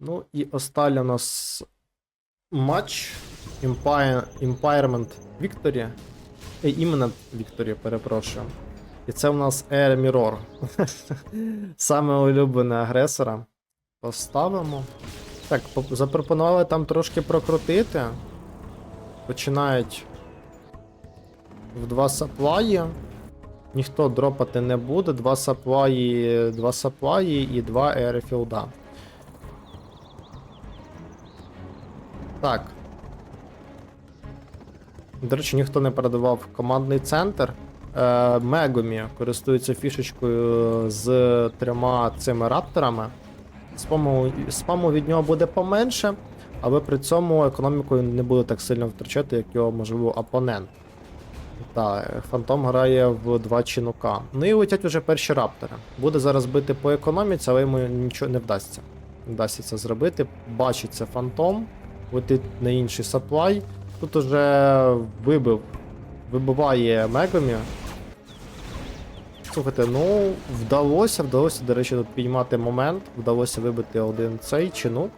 Ну і останній у нас матч Empire, Empirement Victory. Е, Imminent Victory, перепрошую. І це у нас Air Mirror. Саме улюблене агресора. Поставимо. Так, запропонували там трошки прокрутити. Починають в два саплаї. Ніхто дропати не буде. Два саплаї, два саплаї і два аерфілда. Так. До речі, ніхто не передавав командний центр. Е, Мегомі користується фішечкою з трьома цими рапторами. Спаму, спаму від нього буде поменше, але при цьому економікою не буде так сильно втрачати, як його, можливо, опонент. Так, Фантом грає в два чинука. Ну і летять вже перші раптори. Буде зараз бити по економіці, але йому нічого не вдасться. Не вдасться це зробити. Бачиться фантом, летить на інший саплай. Тут уже вибив, вибиває Мегомі. Слухайте, ну вдалося, вдалося, до речі, тут підіймати момент. Вдалося вибити один цей чинук.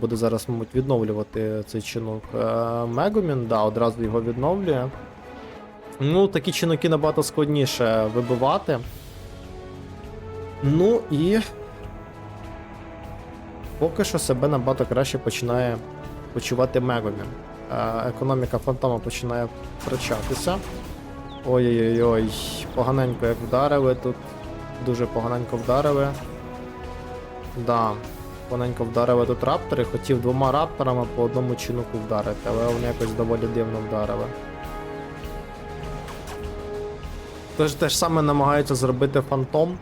Буде зараз, мабуть, відновлювати цей чинук. Е, Мегомін, да, одразу його відновлює. Ну, такі чинуки набагато складніше вибивати. Ну і. Поки що себе набагато краще починає почувати Мегомін. Е, Економіка фантома починає втрачатися. Ой-ой-ой, поганенько як вдарили тут. Дуже поганенько вдарили. Да, поганенько вдарили тут раптори. Хотів двома рапторами по одному чинуку вдарити, але вони якось доволі дивно вдарили. Тож те ж саме намагається зробити фантом,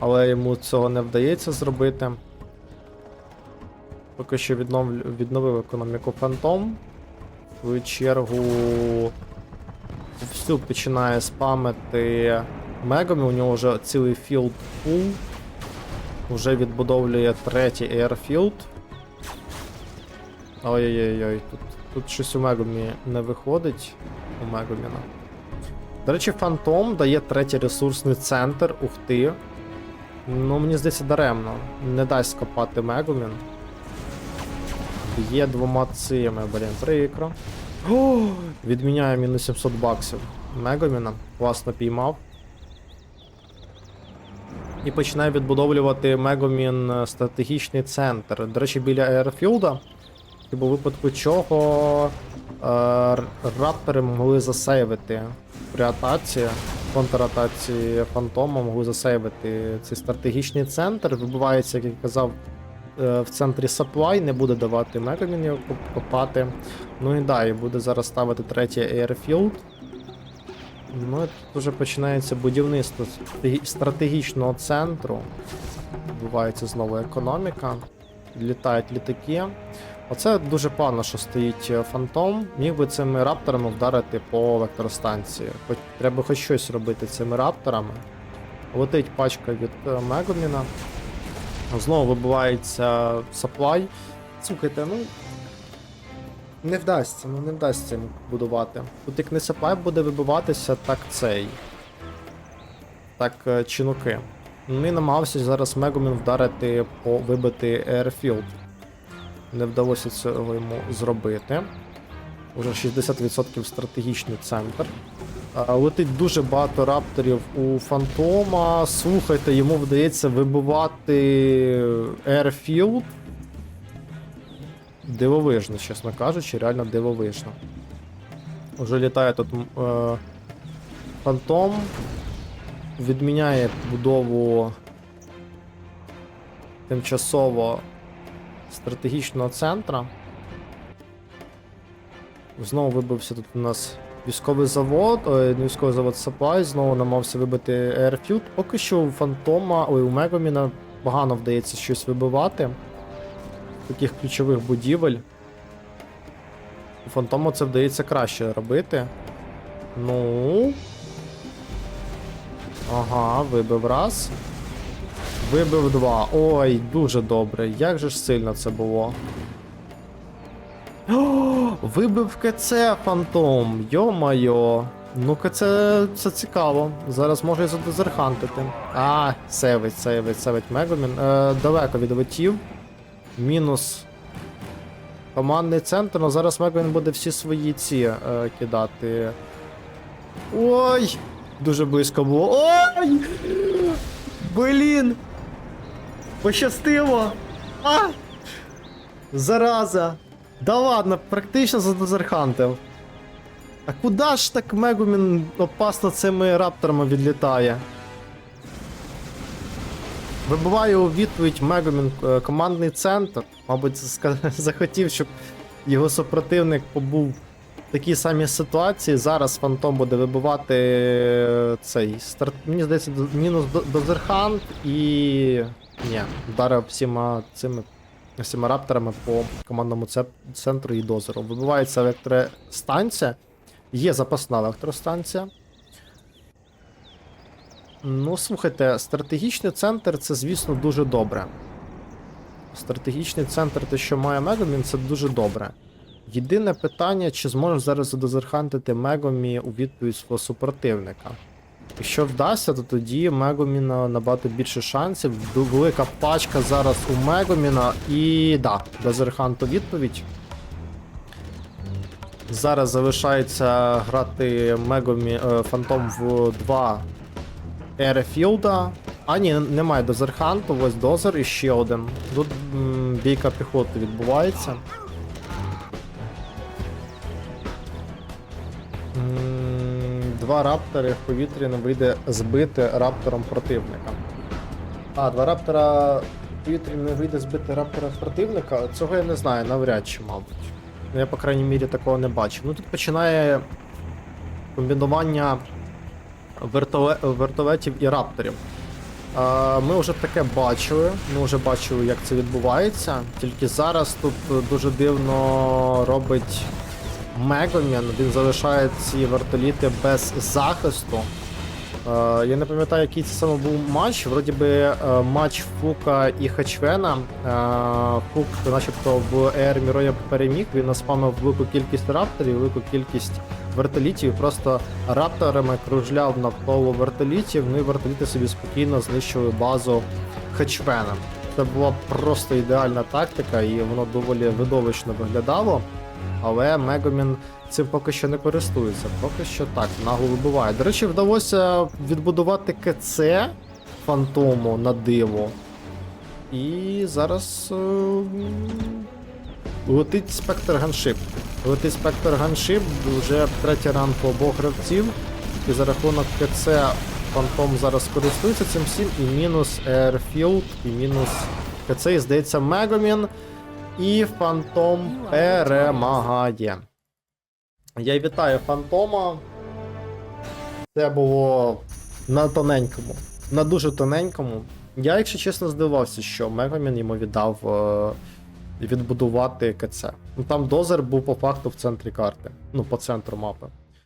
але йому цього не вдається зробити. Поки що віднов... відновив економіку фантом. В чергу всю починає спамити мегами, у нього вже цілий філд пул. Уже відбудовлює третій airfield. Ой-ой-ой, тут, тут щось у Мегомі не виходить. У Мегоміна. До речі, Фантом дає третій ресурсний центр. Ух ти. Ну, мені здається, даремно. Не дасть скопати Мегомін. Є двома цими, блін, прикро. О, відміняє мінус 700 баксів. Мегоміна. Класно піймав. І починає відбудовлювати Мегомін е, стратегічний центр. До речі, біля типу, у випадку чого е, раптори могли засейвити при атаці, контратаці фантома могли засейвити цей стратегічний центр. Вибивається, як я казав, в центрі supply, не буде давати Мегомін його копати. Ну і да, і буде зараз ставити третій Airfield. Ну, тут вже починається будівництво стратегічного центру. Відбувається знову економіка. Літають літаки. Оце дуже погано, що стоїть е, фантом. Міг би цими рапторами вдарити по електростанції. Хоч треба хоч щось робити цими рапторами. Летить пачка від е, Мегоміна. Знову вибивається саплай. Слухайте, ну. Не вдасться, ну не вдасться будувати. Тут як не саплай буде вибиватися, так цей. Так, е, чинуки. Ну і намагався зараз Мегомін вдарити по вибити Airfield. Не вдалося цього йому зробити. Уже 60% стратегічний центр. А, Летить дуже багато рапторів у Фантома. Слухайте, йому вдається вибивати Airfield. Дивовижно, чесно кажучи, реально дивовижно. Уже літає тут е, Фантом. Відміняє будову тимчасово стратегічного центра. Знову вибився тут у нас військовий завод, ой, не військовий завод Supply, знову намагався вибити Airfield. Поки що у Фантома, ой, у Мегоміна погано вдається щось вибивати. Таких ключових будівель. У Фантома це вдається краще робити. Ну. Ага, вибив раз. Вибив два. Ой, дуже добре. Як же ж сильно це було. О, вибив КЦ Фантом. Йо-майо. Ну КЦ це цікаво. Зараз може і задезерхантити. А, сейвить, сейвить, сейвить Мегомін. Е, далеко відлетів. Мінус командний центр, але зараз Мегамін буде всі свої ці е, кидати. Ой! Дуже близько було. Ой! Блін! Пощастило! А! Зараза! Да ладно, практично за задозерхантив. А куди ж так Мегумін опасно цими рапторами відлітає? Вибиває у відповідь Мегумін е, командний центр. Мабуть, захотів, щоб його супротивник побув в такій самій ситуації. Зараз Фантом буде вибивати е, цей старт. Мені здається, мінус дозерхант і. Ні, вдарив всіма цими всіма рапторами по командному центру і дозеру. Вибивається електростанція. Є запасна електростанція. Ну, слухайте, стратегічний центр це, звісно, дуже добре. Стратегічний центр, те, що має Мегамін, це дуже добре. Єдине питання, чи зможеш зараз задозерхантити Мегомі у відповідь свого супротивника. Якщо вдасться, то тоді Мегоміна набагато більше шансів. Велика пачка зараз у Мегоміна. І да, дозерхант у відповідь. Зараз залишається грати Мегомі е, Фантом в 2 Ерефілда. А, ні, немає дозерханту, ось дозер і ще один. Тут бійка піхоти відбувається. М, Два раптори в повітрі не вийде збити раптором противника. А, два раптора в повітрі не вийде збити раптора противника. Цього я не знаю, навряд чи, мабуть. Ну, я, по крайній мірі, такого не бачив. Ну тут починає комбінування вертоле... вертолетів і рапторів. Ми вже таке бачили. Ми вже бачили, як це відбувається. Тільки зараз тут дуже дивно робить Мегомін. Він залишає ці вертоліти без захисту. Е, я не пам'ятаю, який це саме був матч. Вроді би е, матч Фука і Хачвена. Е, Фук, начебто, в Ер Міроя переміг. Він наспамив велику кількість рапторів, велику кількість вертолітів. Просто рапторами кружляв навколо вертолітів. Ну і вертоліти собі спокійно знищили базу Хачвена. Це була просто ідеальна тактика, і воно доволі видовищно виглядало. Але Мегомін цим поки що не користується. Поки що так, нагло вибиває. До речі, вдалося відбудувати КЦ фантому на диво. І зараз е, летить спектр ганшип. Летить спектр ганшип, вже третій ран по обох гравців. І за рахунок КЦ фантом зараз користується цим всім. І мінус Airfield, і мінус КЦ, і здається, Мегомін. І Фантом перемагає. Я вітаю Фантома. Це було на тоненькому. На дуже тоненькому. Я, якщо чесно, здивався, що Мегамін йому віддав е, відбудувати КЦ. Ну там дозер був по факту в центрі карти. Ну, по центру мапи.